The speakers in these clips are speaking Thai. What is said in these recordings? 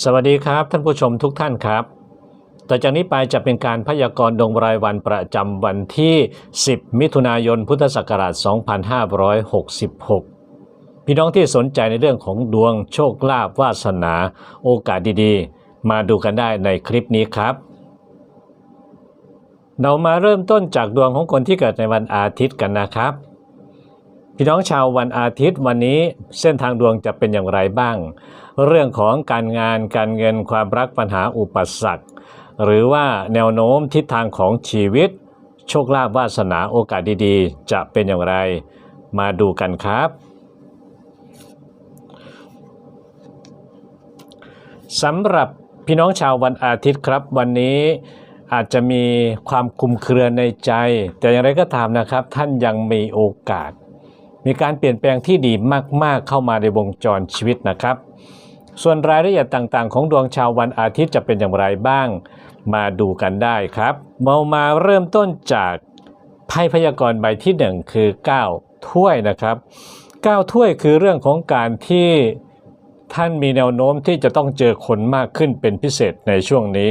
สวัสดีครับท่านผู้ชมทุกท่านครับ ต่อจากนี้ไปจะเป็นการพยากรณ์ดวงรายวันประจำวันที่ 10 มิถุนายน พุทธศักราช 2566 พี่น้องที่สนใจในเรื่องของดวงโชคลาภวาสนา โอกาสดีๆ มาดูกันได้ในคลิปนี้ครับ เรามาเริ่มต้นจากดวงของคนที่เกิดในวันอาทิตย์กันนะครับ พี่น้องชาววันอาทิตย์วันนี้เส้นทางดวงจะเป็นอย่างไรบ้าง เรื่องของการงานการเงินความรักปัญหาอุปสรรค หรือว่าแนวโน้มทิศทางของชีวิต โชคลาภวาสนาโอกาสดีๆ จะเป็นอย่างไร มาดูกันครับสำหรับพี่น้องชาววันอาทิตย์ครับ วันนี้อาจจะมีความคุมเครือในใจ แต่อย่างไรก็ตามนะครับ ท่านยังมีโอกาส มีการเปลี่ยนแปลงที่ดีมาก ๆ เข้ามาในวงจรชีวิตนะครับ ส่วนรายละเอียดต่างๆ ของดวงชาววันอาทิตย์จะเป็นอย่างไรบ้าง มาดูกันได้ครับเรามาเริ่มต้นจากไพ่พยากรณ์ใบที่หนึ่งคือ 9 ถ้วยนะครับ 9 ถ้วยคือเรื่องของการที่ท่านมีแนวโน้มที่จะต้องเจอคนมากขึ้นเป็นพิเศษในช่วงนี้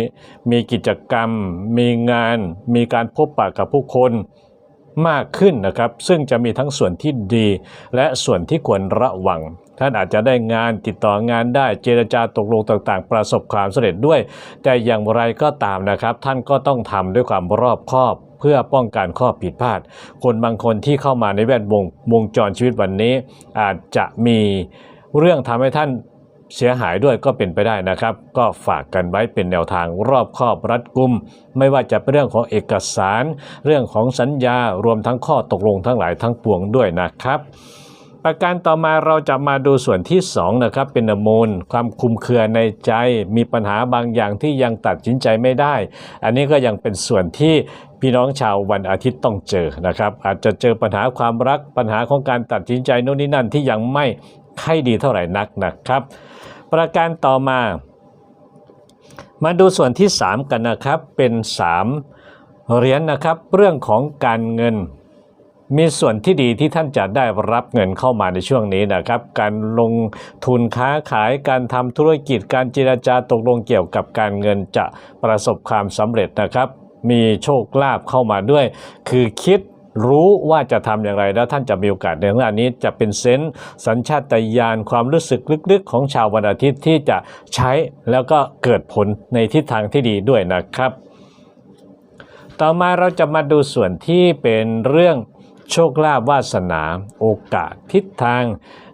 มีกิจกรรม มีงาน มีการพบปะกับผู้คนมากขึ้นนะครับ ซึ่งจะมีทั้งส่วนที่ดีและส่วนที่ควรระวังท่านอาจจะได้งานติดต่องานได้เจรจาตกลงต่างๆ ประสบความสำเร็จด้วย แต่อย่างไรก็ตามนะครับ ท่านก็ต้องทำด้วยความรอบคอบเพื่อป้องกันข้อผิดพลาด คนบางคนที่เข้ามาในแวดวงวงจรชีวิตวันนี้ อาจจะมีเรื่องทำให้ท่านเสียหายด้วยก็เป็นไปได้นะครับ ก็ฝากกันไว้เป็นแนวทางรอบคอบรัดกุม ไม่ว่าจะเป็นเรื่องของเอกสาร เรื่องของสัญญารวมทั้งข้อตกลงทั้งหลายทั้งปวงด้วยนะครับ ประการต่อมาเราจะมาดูส่วนที่ 2 นะครับ เป็นมูล ความคุมเครือในใจ มีปัญหาบางอย่างที่ยังตัดสินใจไม่ได้ อันนี้ก็ยังเป็นส่วนที่พี่น้องชาววันอาทิตย์ต้องเจอนะครับ อาจจะเจอปัญหาความรักปัญหาของการตัดสินใจโน่นนี่นั่นที่ยังไม่ค่อยดีเท่าไหร่นักนะครับ ประการต่อมา มาดูส่วนที่ 3 กันนะครับเป็น 3 เหรียญนะครับ เรื่องของการเงิน มีส่วนที่ดีที่ท่านจะได้รับเงินเข้ามาในช่วงนี้นะครับ การลงทุนค้าขายการทำธุรกิจการเจรจาตกลงเกี่ยวกับการเงินจะประสบความสำเร็จนะครับ มีโชคลาภเข้ามาด้วย คือคิดรู้ว่าจะทำอย่างไรแล้วท่านจะมีโอกาสในเรื่องนี้จะเป็นเซนส์สัญชาตญาณความรู้สึกลึกๆ ของชาววันอาทิตย์ที่จะใช้แล้วก็เกิดผลในทิศทางที่ดีด้วยนะครับ ต่อมาเราจะมาดูส่วนที่เป็นเรื่อง โชคลาภวาสนาโอกาสทิศทาง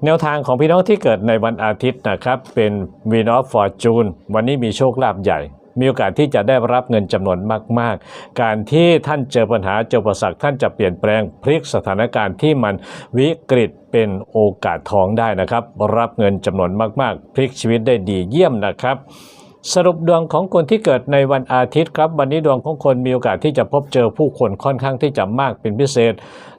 แนวทางของพี่น้องที่เกิดในวันอาทิตย์นะครับ เป็น w i n of Fortune วันนี้มีโชคลาภใหญ่มีโอกาสที่จะได้รับเงินจำนวนมาก ๆ การที่ท่านเจอปัญหาเจออุปสรรคท่านจะเปลี่ยนแปลงพลิกสถานการณ์ที่มันวิกฤตเป็นโอกาสทองได้นะครับ รับเงินจำนวนมาก ๆ พลิกชีวิตได้ดีเยี่ยมนะครับสรุปดวงของคนที่เกิดในวันอาทิตย์ครับ วันนี้ดวงของคนมีโอกาสที่จะพบเจอผู้คนค่อนข้างที่จะมากเป็นพิเศษ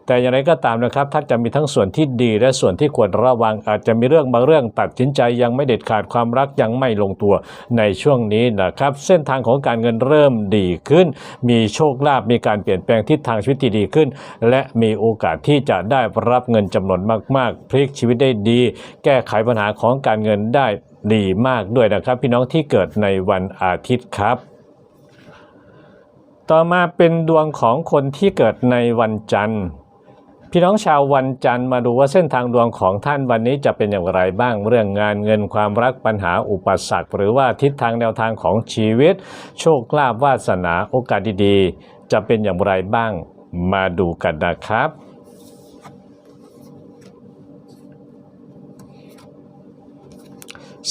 แต่อย่างไรก็ตามนะครับท่านจะมีทั้งส่วนที่ดีและส่วนที่ควรระวังอาจจะมีเรื่องบางเรื่องตัดสินใจยังไม่เด็ดขาดความรักยังไม่ลงตัวในช่วงนี้นะครับ เส้นทางของการเงินเริ่มดีขึ้น มีโชคลาภมีการเปลี่ยนแปลงทิศทางชีวิตที่ดีขึ้น และมีโอกาสที่จะได้รับเงินจำนวนมากๆ พลิกชีวิตได้ดี แก้ไขปัญหาของการเงินได้ดีมากด้วยนะครับ พี่น้องที่เกิดในวันอาทิตย์ครับต่อมาเป็นดวงของคนที่เกิดในวันจันทร์ พี่น้องชาววันจันทร์มาดูว่าเส้นทางดวงของท่านวันนี้จะเป็นอย่างไรบ้างเรื่องงานเงินความรักปัญหาอุปสรรค หรือว่าทิศทางแนวทางของชีวิต โชคลาภวาสนาโอกาสดีๆ จะเป็นอย่างไรบ้างมาดูกันนะครับ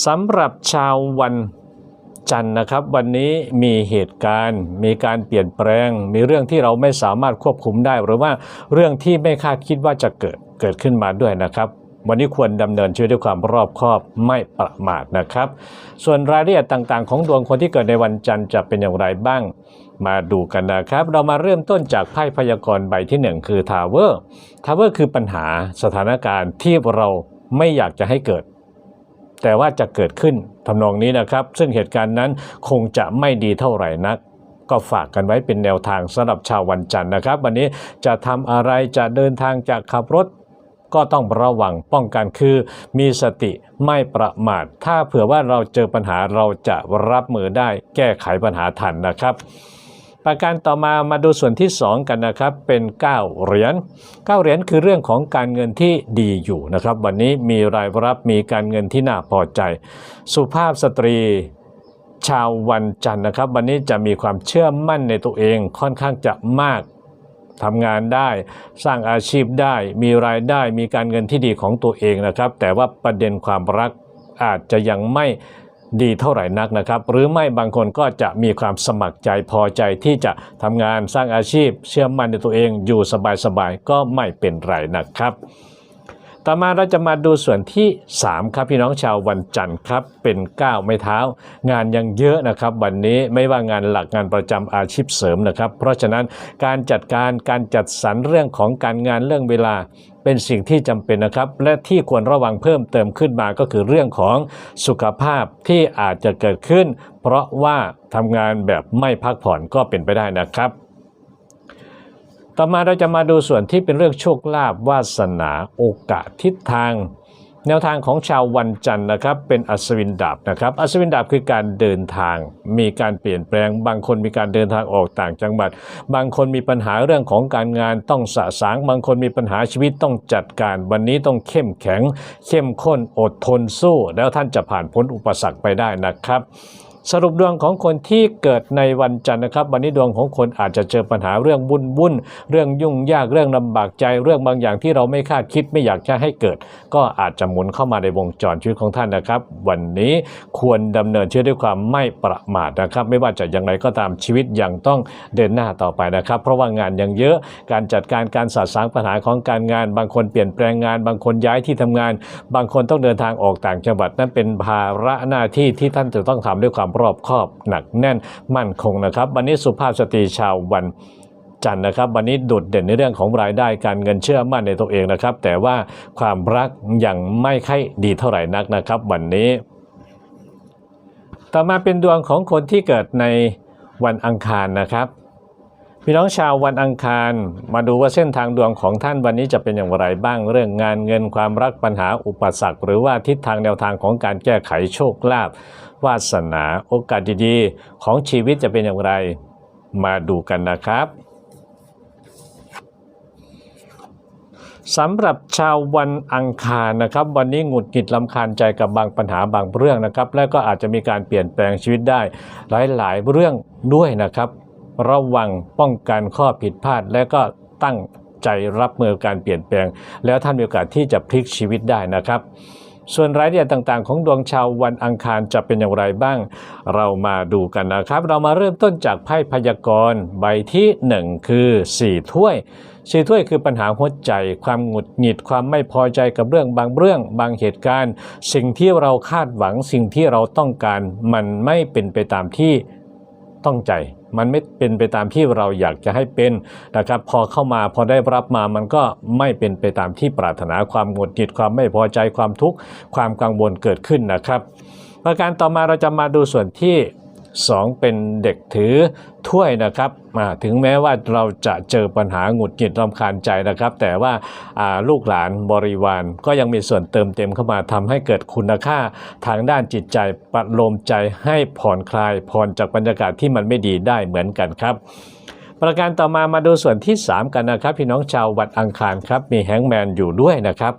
สำหรับชาววัน จันทร์นะครับ วันนี้มีเหตุการณ์ มีการเปลี่ยนแปลง มีเรื่องที่เราไม่สามารถควบคุมได้ หรือว่าเรื่องที่ไม่คาดคิดว่าจะเกิดเกิดขึ้นมาด้วยนะครับวันนี้ควรดำเนินชีวิตด้วยความรอบคอบไม่ประมาทนะครับ ส่วนรายละเอียดต่างๆ ของดวงคนที่เกิดในวันจันทร์จะเป็นอย่างไรบ้าง มาดูกันนะครับ เรามาเริ่มต้นจากไพ่พยากรณ์ใบที่หนึ่งคือทาวเวอร์ทาวเวอร์คือปัญหาสถานการณ์ที่เราไม่อยากจะให้เกิด แต่ว่าจะเกิดขึ้นทำนองนี้นะครับ ซึ่งเหตุการณ์นั้นคงจะไม่ดีเท่าไหร่นัก ก็ฝากกันไว้เป็นแนวทางสำหรับชาววันจันทร์นะครับ วันนี้จะทำอะไรจะเดินทางจะขับรถก็ต้องระวังป้องกันคือมีสติไม่ประมาท ถ้าเผื่อว่าเราเจอปัญหาเราจะรับมือได้แก้ไขปัญหาทันนะครับ ประการต่อมามาดูส่วนที่ 2 กันนะครับ เป็น 9 เหรียญ9เหรียญคือเรื่องของการเงินที่ดีอยู่นะครับ วันนี้มีรายรับมีการเงินที่น่าพอใจ สุภาพสตรีชาววันจันทร์นะครับ วันนี้จะมีความเชื่อมั่นในตัวเองค่อนข้างจะมากทำงานได้สร้างอาชีพได้ มีรายได้มีการเงินที่ดีของตัวเองนะครับ แต่ว่าประเด็นความรักอาจจะยังไม่ ดีเท่าไหร่นักนะครับ หรือไม่บางคนก็จะมีความสมัครใจพอใจที่จะทำงานสร้างอาชีพ เชื่อมั่นในตัวเองอยู่สบายๆก็ไม่เป็นไรนะครับ ต่อมาเราจะมาดูส่วนที่ 3 ครับพี่น้องชาววันจันทร์ครับเป็น9ไม้เท้า งานยังเยอะนะครับ วันนี้ไม่ว่างานหลักงานประจำอาชีพเสริมนะครับ เพราะฉะนั้นการจัดการการจัดสรรเรื่องของการงานเรื่องเวลา เป็นสิ่งที่จำเป็นนะครับ และที่ควรระวังเพิ่มเติมขึ้นมาก็คือเรื่องของสุขภาพที่อาจจะเกิดขึ้น เพราะว่าทำงานแบบไม่พักผ่อนก็เป็นไปได้นะครับ ต่อมาเราจะมาดูส่วนที่เป็นเรื่องโชคลาภวาสนาโอกาสทิศทาง แนวทางของชาววันจันทร์นะครับเป็นอัศวินดาบนะครับอัศวินดาบคือการเดินทาง มีการเปลี่ยนแปลง บางคนมีการเดินทางออกต่างจังหวัด บางคนมีปัญหาเรื่องของการงานต้องสะสาง บางคนมีปัญหาชีวิตต้องจัดการ วันนี้ต้องเข้มแข็ง เข้มข้นอดทนสู้ แล้วท่านจะผ่านพ้นอุปสรรคไปได้นะครับ สรุปดวงของคนที่เกิดในวันจันทร์นะครับ วันนี้ดวงของคนอาจจะเจอปัญหาเรื่องวุ่นวุ่นเรื่องยุ่งยากเรื่องลำบากใจเรื่องบางอย่างที่เราไม่คาดคิดไม่อยากจะให้เกิด ก็อาจจะหมุนเข้ามาในวงจรชีวิตของท่านนะครับ วันนี้ควรดำเนินชีวิตด้วยความไม่ประมาทนะครับ ไม่ว่าจะอย่างไรก็ตามชีวิตยังต้องเดินหน้าต่อไปนะครับ เพราะว่างานยังเยอะการจัดการการสะสางปัญหาของการงาน บางคนเปลี่ยนแปลงงาน บางคนย้ายที่ทำงาน บางคนต้องเดินทางออกต่างจังหวัดนั่นเป็นภาระหน้าที่ที่ท่านจะต้องทำด้วยความรอบคอบหนักแน่นมั่นคงนะครับ วันนี้สุภาพสตรีชาววันจันนะครับ วันนี้โดดเด่นในเรื่องของรายได้การเงินเชื่อมั่นในตัวเองนะครับ แต่ว่าความรักยังไม่ค่อยดีเท่าไหร่นักนะครับ วันนี้ ต่อมาเป็นดวงของคนที่เกิดในวันอังคารนะครับพี่น้องชาววันอังคารมาดูว่าเส้นทางดวงของท่านวันนี้จะเป็นอย่างไรบ้างเรื่องงานเงินความรักปัญหาอุปสรรค หรือว่าทิศทางแนวทางของการแก้ไขโชคลาภ วาสนาโอกาสดีๆ ของชีวิตจะเป็นอย่างไร มาดูกันนะครับสำหรับชาววันอังคารนะครับ วันนี้หงุดหงิดลำคาญใจกับบางปัญหาบางเรื่องนะครับ และก็อาจจะมีการเปลี่ยนแปลงชีวิตได้หลาย ๆ เรื่องด้วยนะครับ ระวังป้องกันข้อผิดพลาด และก็ตั้งใจรับมือการเปลี่ยนแปลง แล้วท่านมีโอกาสที่จะพลิกชีวิตได้นะครับ ส่วนรายละเอียดต่างๆ ของดวงชาววันอังคารจะเป็นอย่างไรบ้าง เรามาดูกันนะครับ เรามาเริ่มต้นจากไพ่พยากรณ์ใบที่ 1 คือ 4 ถ้วยสี่ถ้วยคือปัญหาหัวใจ ความหงุดหงิดความไม่พอใจกับเรื่องบางเรื่อง บางเหตุการณ์ สิ่งที่เราคาดหวังสิ่งที่เราต้องการมันไม่เป็นไปตามที่ ต้องใจ มันไม่เป็นไปตามที่เราอยากจะให้เป็นนะครับ พอเข้ามาพอได้รับมามันก็ไม่เป็นไปตามที่ปรารถนาความหงุดหงิดความไม่พอใจความทุกข์ความกังวลเกิดขึ้นนะครับ ประการต่อมาเราจะมาดูส่วนที่ 2 เป็นเด็กถือถ้วยนะครับถึงแม้ว่าเราจะเจอปัญหาหงุดหงิดรำคาญใจนะครับ แต่ว่าาลูกหลานบริวารก็ยังมีส่วนเติมเต็มเข้ามาทำให้เกิดคุณค่าทางด้านจิตใจประโลมใจให้ผ่อนคลายผ่อนจากบรรยากาศที่มันไม่ดีได้เหมือนกันครับประการต่อมามาดูส่วนที่ 3 กันนะครับ พี่น้องชาววัดอังคารครับ มีแฮงแมนอยู่ด้วยนะครับ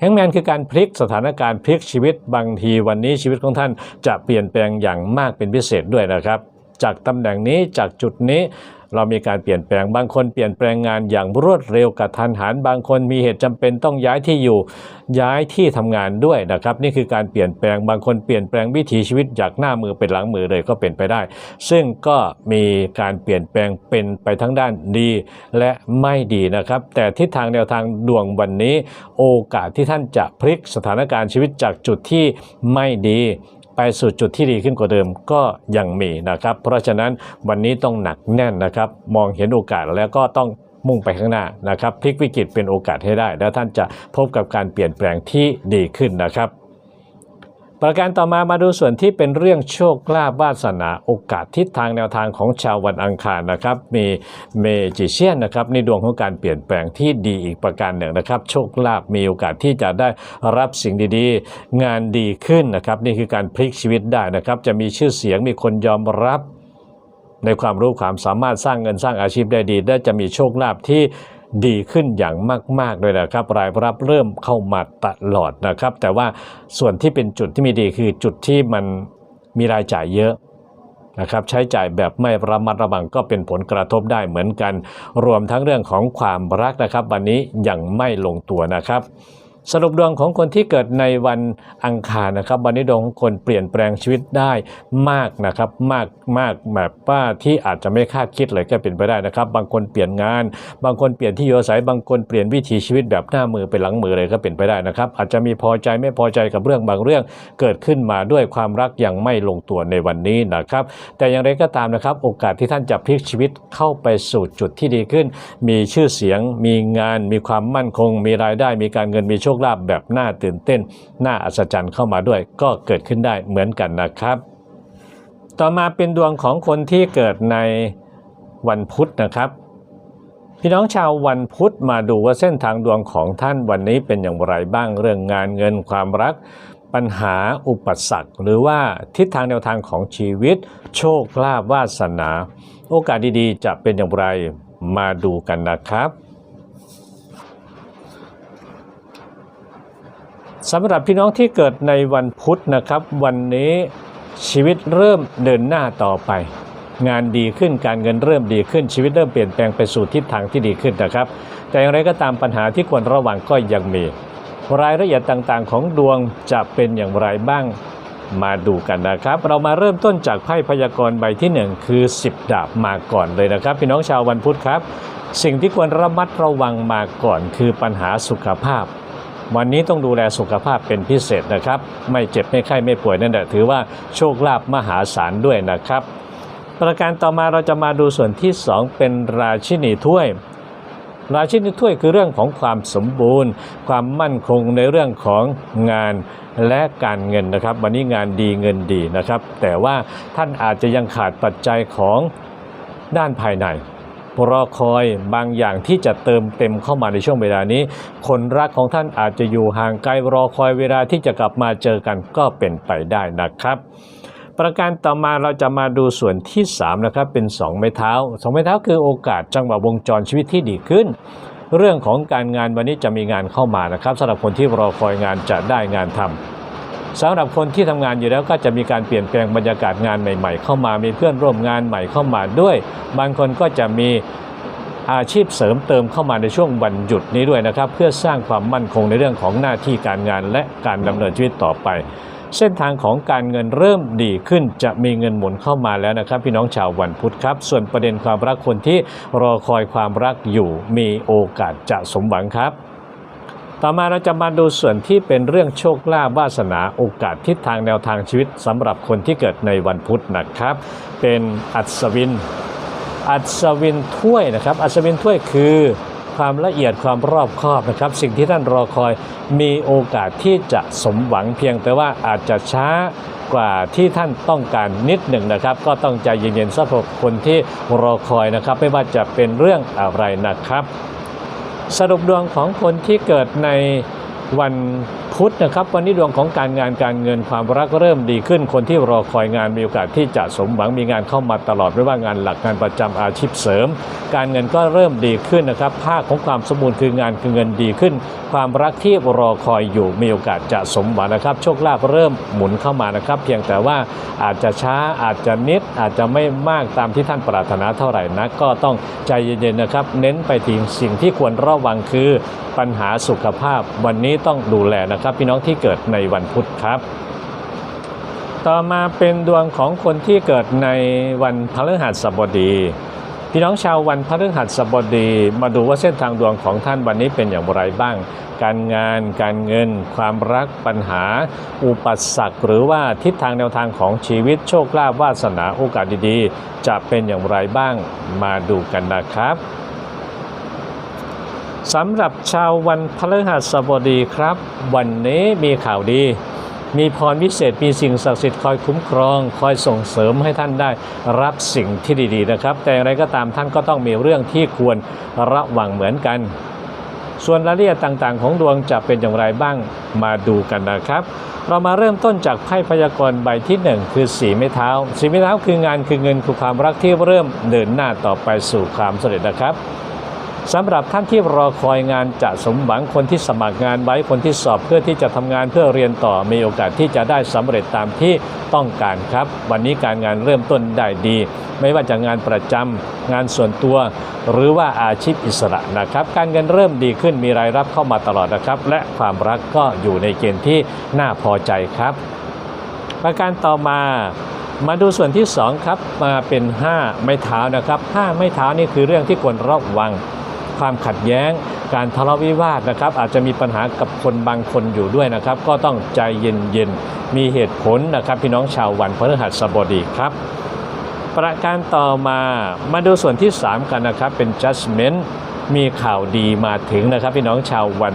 แฮงแมนคือการพลิกสถานการณ์พลิกชีวิตบางทีวันนี้ชีวิตของท่านจะเปลี่ยนแปลงอย่างมากเป็นพิเศษด้วยนะครับ จากตำแหน่งนี้จากจุดนี้เรามีการเปลี่ยนแปลงบางคนเปลี่ยนแปลงงานอย่างรวดเร็วกระทันหัน บางคนมีเหตุจำเป็นต้องย้ายที่อยู่ย้ายที่ทำงานด้วยนะครับ นี่คือการเปลี่ยนแปลงบางคนเปลี่ยนแปลงวิถีชีวิตจากหน้ามือเป็นหลังมือเลยก็เป็นไปได้ ซึ่งก็มีการเปลี่ยนแปลงเป็นไปทั้งด้านดีและไม่ดีนะครับ แต่ทิศทางแนวทางดวงวันนี้ โอกาสที่ท่านจะพลิกสถานการณ์ชีวิตจากจุดที่ไม่ดี ไปสู่จุดที่ดีขึ้นกว่าเดิมก็ยังมีนะครับ เพราะฉะนั้นวันนี้ต้องหนักแน่นนะครับ มองเห็นโอกาสแล้วก็ต้องมุ่งไปข้างหน้านะครับพลิกวิกฤตเป็นโอกาสให้ได้ แล้วท่านจะพบกับการเปลี่ยนแปลงที่ดีขึ้นนะครับ ประการต่อมามาดูส่วนที่เป็นเรื่องโชคลาภวาสนาโอกาสทิศทางแนวทางของชาววันอังคารนะครับมีเมจิเชียนนะครับในดวงของการเปลี่ยนแปลงที่ดีอีกประการหนึ่งนะครับ โชคลาภมีโอกาสที่จะได้รับสิ่งดีๆ งานดีขึ้นนะครับ นี่คือการพลิกชีวิตได้นะครับ จะมีชื่อเสียงมีคนยอมรับ ในความรู้ความสามารถสร้างเงินสร้างอาชีพได้ดี และจะมีโชคลาภที่ ดีขึ้นอย่างมาก ๆ เลยนะครับ รายรับเริ่มเข้ามาตลอดนะครับ แต่ว่าส่วนที่เป็นจุดที่ไมีดีคือจุดที่มันมีรายจ่ายเยอะนะครับใช้จ่ายแบบไม่ระมัดระวังก็เป็นผลกระทบได้เหมือนกัน รวมทั้งเรื่องของความรักนะครับ วันนี้ยังไม่ลงตัวนะครับ สรุปดวงของคนที่เกิดในวันอังคารนะครับ วันนี้ดวงของคนเปลี่ยนแปลงชีวิตได้มากนะครับ มากมากแบบว่าที่อาจจะไม่คาดคิดเลยก็เป็นไปได้นะครับ บางคนเปลี่ยนงาน บางคนเปลี่ยนที่อยู่อาศัยบางคนเปลี่ยนวิถีชีวิตแบบหน้ามือไปหลังมือเลยก็เป็นไปได้นะครับ อาจจะมีพอใจไม่พอใจกับเรื่องบางเรื่อง เกิดขึ้นมาด้วยความรักยังไม่ลงตัวในวันนี้นะครับ แต่อย่างไรก็ตามนะครับโอกาสที่ท่านจะพลิกชีวิตเข้าไปสู่จุดที่ดีขึ้น มีชื่อเสียง มีงาน มีความมั่นคง มีรายได้มีการเงินมีโชคลาภแบบน่าตื่นเต้น น่าอัศจรรย์เข้ามาด้วย ก็เกิดขึ้นได้เหมือนกันนะครับ ต่อมาเป็นดวงของคนที่เกิดในวันพุธนะครับ พี่น้องชาววันพุธมาดูว่าเส้นทางดวงของท่านวันนี้เป็นอย่างไรบ้างเรื่องงานเงินความรัก ปัญหาอุปสรรค หรือว่าทิศทางแนวทางของชีวิต โชคลาภวาสนา โอกาสดีๆ จะเป็นอย่างไรมาดูกันนะครับ สำหรับพี่น้องที่เกิดในวันพุธนะครับ วันนี้ชีวิตเริ่มเดินหน้าต่อไป งานดีขึ้นการเงินเริ่มดีขึ้นชีวิตเริ่มเปลี่ยนแปลงไปสู่ทิศทางที่ดีขึ้นนะครับ แต่อย่างไรก็ตามปัญหาที่ควรระวังก็ยังมี รายละเอียดต่างๆ ของดวงจะเป็นอย่างไรบ้างมาดูกันนะครับ เรามาเริ่มต้นจากไพ่พยากรณ์ใบที่ 1 คือ 10 ดาบมาก่อนเลยนะครับ พี่น้องชาววันพุธครับ สิ่งที่ควรระมัดระวังมาก่อนคือปัญหาสุขภาพ วันนี้ต้องดูแลสุขภาพเป็นพิเศษนะครับ ไม่เจ็บไม่ไข้ไม่ป่วยนั่นแหละถือว่าโชคลาภมหาศาลด้วยนะครับ ประการต่อมาเราจะมาดูส่วนที่ 2 เป็นราชินีถ้วย ราชินีถ้วยคือเรื่องของความสมบูรณ์ ความมั่นคงในเรื่องของงานและการเงินนะครับ วันนี้งานดีเงินดีนะครับ แต่ว่าท่านอาจจะยังขาดปัจจัยของด้านภายใน รอคอยบางอย่างที่จะเติมเต็มเข้ามาในช่วงเวลานี้ คนรักของท่านอาจจะอยู่ห่างไกลรอคอยเวลาที่จะกลับมาเจอกันก็เป็นไปได้นะครับประการต่อมาเราจะมาดูส่วนที่ 3 นะครับ เป็น 2 ไม้เท้า 2 ไม้เท้าคือโอกาสจังหวะวงจรชีวิตที่ดีขึ้น เรื่องของการงานวันนี้จะมีงานเข้ามานะครับสำหรับคนที่รอคอยงานจะได้งานทำ สำหรับคนที่ทำงานอยู่แล้วก็จะมีการเปลี่ยนแปลงบรรยากาศงานใหม่ ๆ เข้ามามีเพื่อนร่วมงานใหม่เข้ามาด้วย บางคนก็จะมีอาชีพเสริมเติมเข้ามาในช่วงวันหยุดนี้ด้วยนะครับ เพื่อสร้างความมั่นคงในเรื่องของหน้าที่การงานและการดำเนินชีวิตต่อไป เส้นทางของการเงินเริ่มดีขึ้นจะมีเงินหมุนเข้ามาแล้วนะครับ พี่น้องชาววันพุธครับ ส่วนประเด็นความรักคนที่รอคอยความรักอยู่มีโอกาสจะสมหวังครับ ต่อมาเราจะมาดูส่วนที่เป็นเรื่องโชคลาภวาสนาโอกาสทิศทางแนวทางชีวิตสำหรับคนที่เกิดในวันพุธนะครับ เป็นอัศวิน อัศวินถ้วยนะครับ อัศวินถ้วยคือความละเอียดความรอบคอบนะครับ สิ่งที่ท่านรอคอยมีโอกาสที่จะสมหวังเพียงแต่ว่าอาจจะช้ากว่าที่ท่านต้องการนิดหนึ่งนะครับ ก็ต้องใจเย็นๆสำหรับคนที่รอคอยนะครับ ไม่ว่าจะเป็นเรื่องอะไรนะครับ สรุปดวงของคนที่เกิดในวัน พุธนะครับ วันนี้ดวงของการงานการเงินความรักเริ่มดีขึ้น คนที่รอคอยงานมีโอกาสที่จะสมหวังมีงานเข้ามาตลอดไม่ว่างานหลักงานประจำอาชีพเสริม การเงินก็เริ่มดีขึ้นนะครับ ภาคของความสมบูรณ์คืองานคือเงินดีขึ้น ความรักที่รอคอยอยู่มีโอกาสจะสมหวังนะครับโชคลาภเริ่มหมุนเข้ามานะครับ เพียงแต่ว่าอาจจะช้าอาจจะนิดอาจจะไม่มากตามที่ท่านปรารถนาเท่าไหร่นะก็ต้องใจเย็นๆนะครับ เน้นไปถึงสิ่งที่ควรระวังคือปัญหาสุขภาพวันนี้ต้องดูแลนะครับครับพี่น้องที่เกิดในวันพุธครับ ต่อมาเป็นดวงของคนที่เกิดในวันพฤหัสบดี พี่น้องชาววันพฤหัสบดี มาดูว่าเส้นทางดวงของท่านวันนี้เป็นอย่างไรบ้าง การงาน การเงิน ความรักปัญหา อุปสรรคหรือว่าทิศทางแนวทางของชีวิตโชคลาภวาสนาโอกาสดีๆ จะเป็นอย่างไรบ้างมาดูกันนะครับ สำหรับชาววันพฤหัสบดีครับ วันนี้มีข่าวดี มีพรวิเศษมีสิ่งศักดิ์สิทธิ์คอยคุ้มครอง คอยส่งเสริมให้ท่านได้รับสิ่งที่ดีๆนะครับ แต่อย่างไรก็ตามท่านก็ต้องมีเรื่องที่ควรระวังเหมือนกัน ส่วนรายละเอียดต่างๆ ของดวงจะเป็นอย่างไรบ้างมาดูกันนะครับ เรามาเริ่มต้นจากไพ่พยากรณ์ใบที่หนึ่งคือสีไม้เท้า สีไม้เท้าคืองานคือเงินคือความรักที่เริ่มเดินหน้าต่อไปสู่ความสำเร็จนะครับ สำหรับท่านที่รอคอยงานจะสมหวังคนที่สมัครงานไว้คนที่สอบเพื่อที่จะทำงานเพื่อเรียนต่อมีโอกาสที่จะได้สำเร็จตามที่ต้องการครับ วันนี้การงานเริ่มต้นได้ดี ไม่ว่าจะงานประจำงานส่วนตัว หรือว่าอาชีพอิสระนะครับ การเงินเริ่มดีขึ้นมีรายรับเข้ามาตลอดนะครับ และความรักก็อยู่ในเกณฑ์ที่น่าพอใจครับ ประการต่อมามาดูส่วนที่2ครับมาเป็น 5 ไม้เท้านะครับ5ไม้เท้านี่คือเรื่องที่ควรระวัง ความขัดแย้ง การทะเลาะวิวาทนะครับ อาจจะมีปัญหากับคนบางคนอยู่ด้วยนะครับ ก็ต้องใจเย็นๆ มีเหตุผลนะครับ พี่น้องชาววันพฤหัสบดีครับ ประการต่อมามาดูส่วนที่ 3 กันนะครับ เป็น judgment มีข่าวดีมาถึงนะครับ พี่น้องชาววัน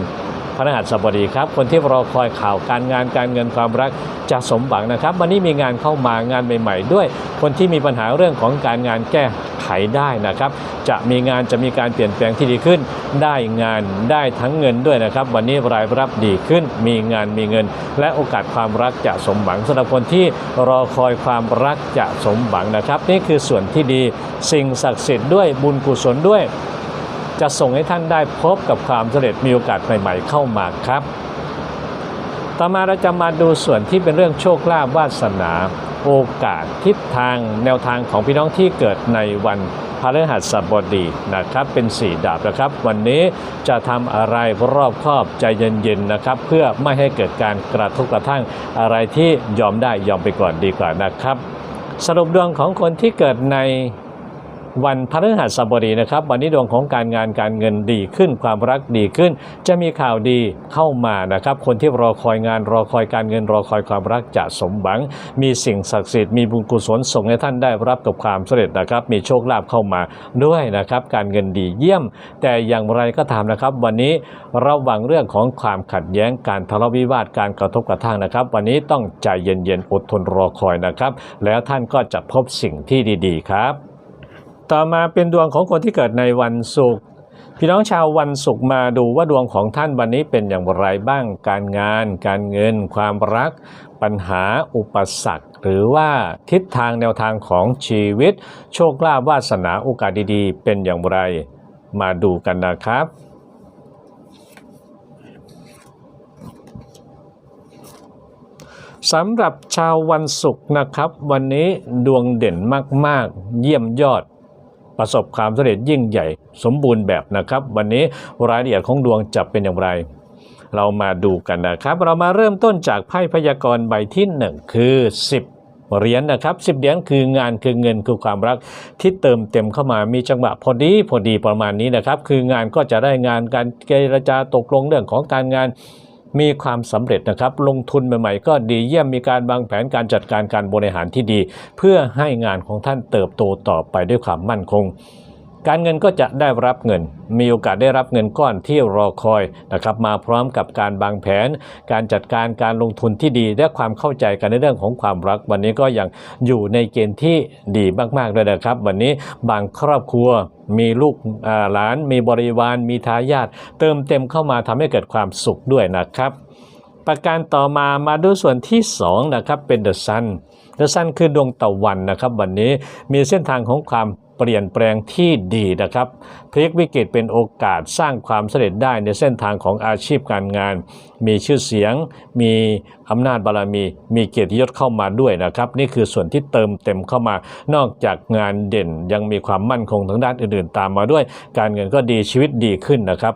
พฤหัสบดีครับ คนที่รอคอยข่าวการงานการเงินความรักจะสมหวังนะครับ วันนี้มีงานเข้ามางานใหม่ ๆ ด้วย คนที่มีปัญหาเรื่องของการงานแก้ ไขได้นะครับ จะมีงานจะมีการเปลี่ยนแปลงที่ดีขึ้น ได้งานได้ทั้งเงินด้วยนะครับ วันนี้รายรับดีขึ้น มีงานมีเงิน และโอกาสความรักจะสมหวังสำหรับคนที่รอคอยความรักจะสมหวังนะครับ นี่คือส่วนที่ดีสิ่งศักดิ์สิทธิ์ด้วยบุญกุศลด้วย จะส่งให้ท่านได้พบกับความสำเร็จมีโอกาสใหม่ ๆ เข้ามาครับ ต่อมาเราจะมาดูส่วนที่เป็นเรื่องโชคลาภวาสนา โอกาสทิศทางแนวทางของพี่น้องที่เกิดในวันพฤหัสบดีนะครับ เป็นสี่ดาบนะครับ วันนี้จะทำอะไรรอบครอบใจเย็นๆนะครับ เพื่อไม่ให้เกิดการกระทบกระทั่งอะไรที่ยอมได้ยอมไปก่อนดีกว่านะครับ สรุปดวงของคนที่เกิดใน วันพฤหัสบดีนะครับ วันนี้ดวงของการงานการเงินดีขึ้น ความรักดีขึ้น จะมีข่าวดีเข้ามานะครับ คนที่รอคอยงานรอคอยการเงินรอคอยความรักจะสมหวัง มีสิ่งศักดิ์สิทธิ์มีบุญกุศลส่งให้ท่านได้รับกับความสำเร็จนะครับ มีโชคลาภเข้ามาด้วยนะครับ การเงินดีเยี่ยม แต่อย่างไรก็ตามนะครับ วันนี้ระวังเรื่องของความขัดแย้งการทะเลาะวิวาทการกระทบกระทั่งนะครับ วันนี้ต้องใจเย็นๆอดทนรอคอยนะครับ แล้วท่านก็จะพบสิ่งที่ดี ๆ ครับ ต่อมาเป็นดวงของคนที่เกิดในวันศุกร์พี่น้องชาววันศุกร์มาดูว่าดวงของท่านวันนี้เป็นอย่างไรบ้าง การงาน การเงิน ความรัก ปัญหาอุปสรรค หรือว่าทิศทางแนวทางของชีวิต โชคลาภวาสนาโอกาสดีๆ เป็นอย่างไร มาดูกันนะครับสำหรับชาววันศุกร์นะครับ วันนี้ดวงเด่นมากๆ เยี่ยมยอด ประสบความสำเร็จยิ่งใหญ่สมบูรณ์แบบนะครับ วันนี้รายละเอียดของดวงจะเป็นอย่างไร เรามาดูกันนะครับ เรามาเริ่มต้นจากไพ่พยากรณ์ใบที่ 1 คือ 10เหรียญนะครับ10เหรียญคืองานคือเงินคือความรักที่เติมเต็มเข้ามามีจังหวะพอดีพอดีประมาณนี้นะครับ คืองานก็จะได้งานการเจรจาตกลงเรื่องของการงาน มีความสำเร็จนะครับ ลงทุนใหม่ๆ ก็ดีเยี่ยมมีการวางแผนการจัดการการบริหารที่ดี เพื่อให้งานของท่านเติบโตต่อไปด้วยความมั่นคง การเงินก็จะได้รับเงิน มีโอกาสได้รับเงินก้อนที่รอคอยนะครับมาพร้อมกับการวางแผน การจัดการการลงทุนที่ดี และความเข้าใจกันในเรื่องของความรัก วันนี้ก็ยังอยู่ในเกณฑ์ที่ดีมากๆเลยนะครับ วันนี้บางครอบครัวมีลูกหลาน มีบริวาร มีทายาทเติมเต็มเข้ามาทำให้เกิดความสุขด้วยนะครับประการต่อมามาดูส่วนที่2นะครับเป็นเดอะซันเดอะซันคือดวงตะวันนะครับ วันนี้มีเส้นทางของความ เปลี่ยนแปลงที่ดีนะครับ พลิกวิกฤตเป็นโอกาสสร้างความสำเร็จได้ในเส้นทางของอาชีพการงาน มีชื่อเสียง มีอำนาจบารมี มีเกียรติยศเข้ามาด้วยนะครับ นี่คือส่วนที่เติมเต็มเข้ามา นอกจากงานเด่นยังมีความมั่นคงทางด้านอื่นๆ ตามมาด้วย การเงินก็ดีชีวิตดีขึ้นนะครับ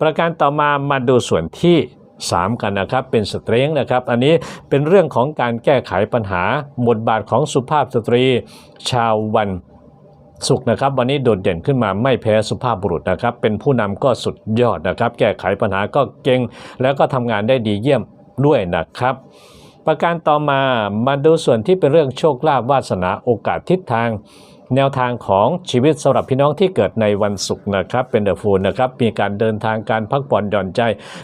ประการต่อมามาดูส่วนที่3 กันนะครับเป็นสเตรงนะครับ อันนี้เป็นเรื่องของการแก้ไขปัญหาบทบาทของสุภาพสตรี ชาววัน ศุกนะครับวันนี้โดดเด่นขึ้นมาไม่แพ้สุภาพบุรุษนะครับ เป็นผู้นำก็สุดยอดนะครับ แก้ไขปัญหาก็เก่ง แล้วก็ทำงานได้ดีเยี่ยมด้วยนะครับ ประการต่อมามาดูส่วนที่เป็นเรื่องโชคลาภวาสนาโอกาสทิศทาง แนวทางของชีวิตสำหรับพี่น้องที่เกิดในวันศุกร์นะครับ เป็นเดอะฟูลนะครับ มีการเดินทางการพักผ่อนหย่อนใจ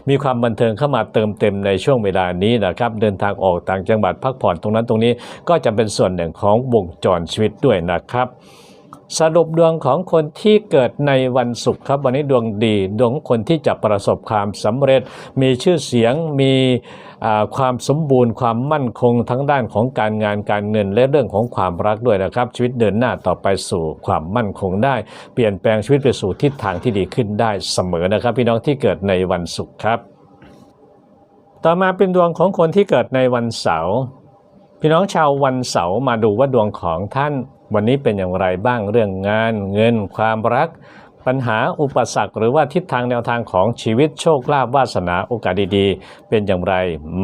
มีความบันเทิงเข้ามาเติมเต็มในช่วงเวลานี้นะครับ เดินทางออกต่างจังหวัดพักผ่อนตรงนั้นตรงนี้ก็จะเป็นส่วนหนึ่งของวงจรชีวิตด้วยนะครับ สรุปดวงของคนที่เกิดในวันศุกร์ครับ วันนี้ดวงดี ดวงคนที่จะประสบความสำเร็จ มีชื่อเสียงมีความสมบูรณ์ความมั่นคงทั้งด้านของการงานการเงิน และเรื่องของความรักด้วยนะครับ ชีวิตเดินหน้าต่อไปสู่ความมั่นคงได้ เปลี่ยนแปลงชีวิตไปสู่ทิศทางที่ดีขึ้นได้เสมอนะครับ พี่น้องที่เกิดในวันศุกร์ครับ ต่อมาเป็นดวงของคนที่เกิดในวันเสาร์พี่น้องชาววันเสาร์มาดูว่าดวงของท่าน วันนี้เป็นอย่างไรบ้างเรื่องงาน เงิน ความรัก ปัญหาอุปสรรค หรือว่าทิศทางแนวทางของชีวิตโชคลาภวาสนาโอกาสดีๆ เป็นอย่างไร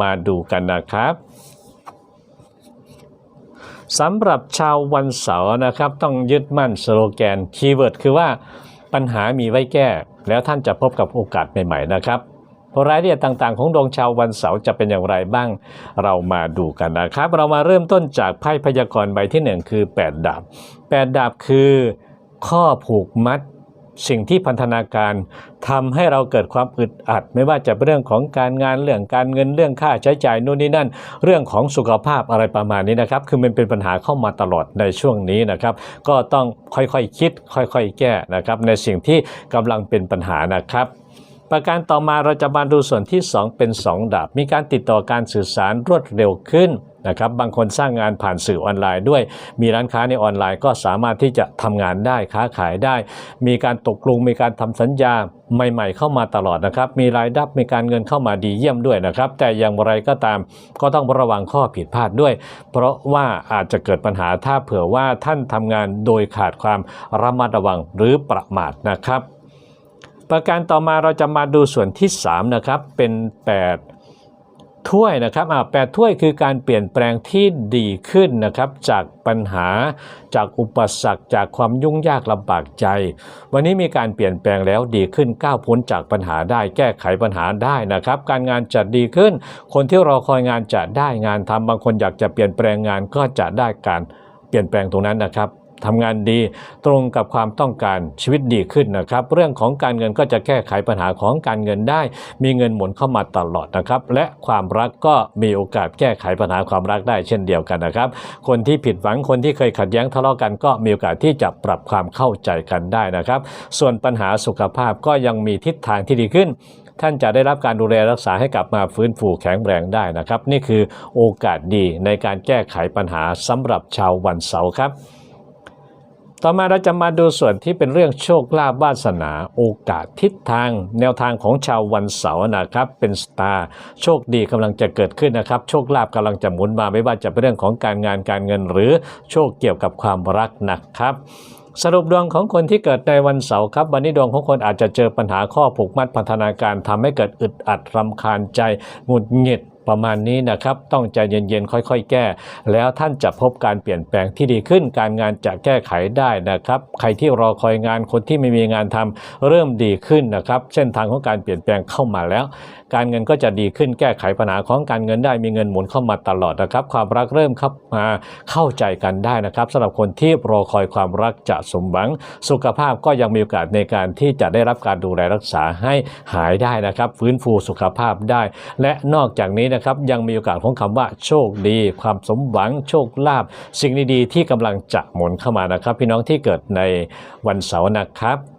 มาดูกันนะครับสำหรับชาววันเสาร์นะครับ ต้องยึดมั่นสโลแกนคีย์เวิร์ดคือว่าปัญหามีไว้แก้ แล้วท่านจะพบกับโอกาสใหม่ๆนะครับ รายละเอียดต่างๆ ของดวงชาววันเสาร์จะเป็นอย่างไรบ้าง เรามาดูกันนะครับ เรามาเริ่มต้นจากไพ่พยากรณ์ใบที่ 1 คือ 8 ดาบ 8 ดาบคือ ข้อผูกมัดสิ่งที่พันธนาการทำให้เราเกิดความอึดอัด ไม่ว่าจะเป็นเรื่องของการงานเรื่องการเงินเรื่องค่าใช้จ่ายนู่นนี่นั่น เรื่องของสุขภาพอะไรประมาณนี้นะครับ คือมันเป็นปัญหาเข้ามาตลอดในช่วงนี้นะครับ ก็ต้องค่อยๆคิด ค่อยๆ แก้นะครับ ในสิ่งที่กำลังเป็นปัญหานะครับ ประการต่อมาเราจะมาดูส่วนที่ 2 เป็น 2 ดาบ มีการติดต่อการสื่อสารรวดเร็วขึ้นนะครับบางคนสร้างงานผ่านสื่อออนไลน์ด้วย มีร้านค้าในออนไลน์ก็สามารถที่จะทำงานได้ค้าขายได้ มีการตกลงมีการทำสัญญาใหม่ ๆ เข้ามาตลอดนะครับ มีรายได้มีการเงินเข้ามาดีเยี่ยมด้วยนะครับ แต่อย่างไรก็ตามก็ต้องระวังข้อผิดพลาดด้วย เพราะว่าอาจจะเกิดปัญหาถ้าเผื่อว่าท่านทำงานโดยขาดความระมัดระวังหรือประมาทนะครับ ประการต่อมาเราจะมาดูส่วนที่3นะครับเป็น 8 ถ้วยนะครับอ่าแปดถ้วยคือการเปลี่ยนแปลงที่ดีขึ้นนะครับ จากปัญหาจากอุปสรรคจากความยุ่งยากลำบากใจ วันนี้มีการเปลี่ยนแปลงแล้วดีขึ้นก้าวพ้นจากปัญหาได้แก้ไขปัญหาได้นะครับ การงานจะดีขึ้น คนที่รอคอยงานจะได้งานทำบางคนอยากจะเปลี่ยนแปลงงานก็จะได้การเปลี่ยนแปลงตรงนั้นนะครับ ทำงานดีตรงกับความต้องการชีวิตดีขึ้นนะครับ เรื่องของการเงินก็จะแก้ไขปัญหาของการเงินได้ มีเงินหมุนเข้ามาตลอดนะครับ และความรักก็มีโอกาสแก้ไขปัญหาความรักได้เช่นเดียวกันนะครับ คนที่ผิดหวังคนที่เคยขัดแย้งทะเลาะกันก็มีโอกาสที่จะปรับความเข้าใจกันได้นะครับ ส่วนปัญหาสุขภาพก็ยังมีทิศทางที่ดีขึ้นท่านจะได้รับการดูแลรักษาให้กลับมาฟื้นฟูแข็งแรงได้นะครับ นี่คือโอกาสดีในการแก้ไขปัญหาสำหรับชาววันเสาร์ครับ ต่อมาเราจะมาดูส่วนที่เป็นเรื่องโชคลาภวาสนา โอกาสทิศทาง แนวทางของชาววันเสาร์นะครับ เป็นสตาร์โชคดีกำลังจะเกิดขึ้นนะครับ โชคลาภกำลังจะหมุนมาไม่ว่าจะเป็นเรื่องของการงานการเงิน หรือโชคเกี่ยวกับความรักนะครับสรุปดวงของคนที่เกิดในวันเสาร์ครับวันนี้ดวงของคนอาจจะเจอปัญหาข้อผูกมัดพันธนาการทำให้เกิดอึดอัดรำคาญใจหงุดหงิด ประมาณนี้นะครับต้องใจเย็นๆค่อยๆ แก้ แล้วท่านจะพบการเปลี่ยนแปลงที่ดีขึ้น การงานจะแก้ไขได้นะครับ ใครที่รอคอยงานคนที่ไม่มีงานทำเริ่มดีขึ้นนะครับ เส้นทางของการเปลี่ยนแปลงเข้ามาแล้วการเงินก็จะดีขึ้นแก้ไขปัญหาของการเงินได้มีเงินหมุนเข้ามาตลอดนะครับ ความรักเริ่มเข้ามาเข้าใจกันได้นะครับสำหรับคนที่รอคอยความรักจะสมหวัง สุขภาพก็ยังมีโอกาสในการที่จะได้รับการดูแลรักษาให้หายได้นะครับ ฟื้นฟูสุขภาพได้ และนอกจากนี้นะครับยังมีโอกาสของคำว่าโชคดี ความสมหวังโชคลาภสิ่งดีๆที่กำลังจะหมุนเข้ามานะครับ พี่น้องที่เกิดในวันเสาร์นะครับ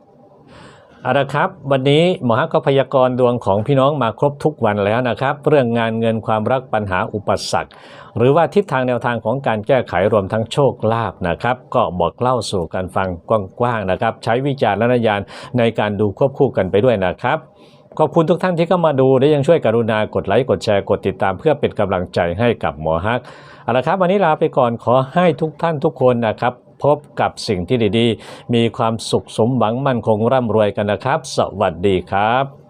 เอาละครับ วันนี้หมอฮักก็พยากรณ์ดวงของพี่น้องมาครบทุกวันแล้วนะครับ เรื่องงานเงินความรักปัญหาอุปสรรค หรือว่าทิศทางแนวทางของการแก้ไขรวมทั้งโชคลาภนะครับ ก็บอกเล่าสู่กันฟังกว้างๆนะครับ ใช้วิจารณญาณในการดูควบคู่กันไปด้วยนะครับขอบคุณทุกท่านที่เข้ามาดูและยังช่วยกรุณากดไลค์กดแชร์กดติดตามเพื่อเป็นกำลังใจให้กับหมอฮักเอาละครับ วันนี้ลาไปก่อนขอให้ทุกท่านทุกคนนะครับ พบกับสิ่งที่ดีๆ มีความสุขสมหวังมั่นคงร่ำรวยกันนะครับ สวัสดีครับ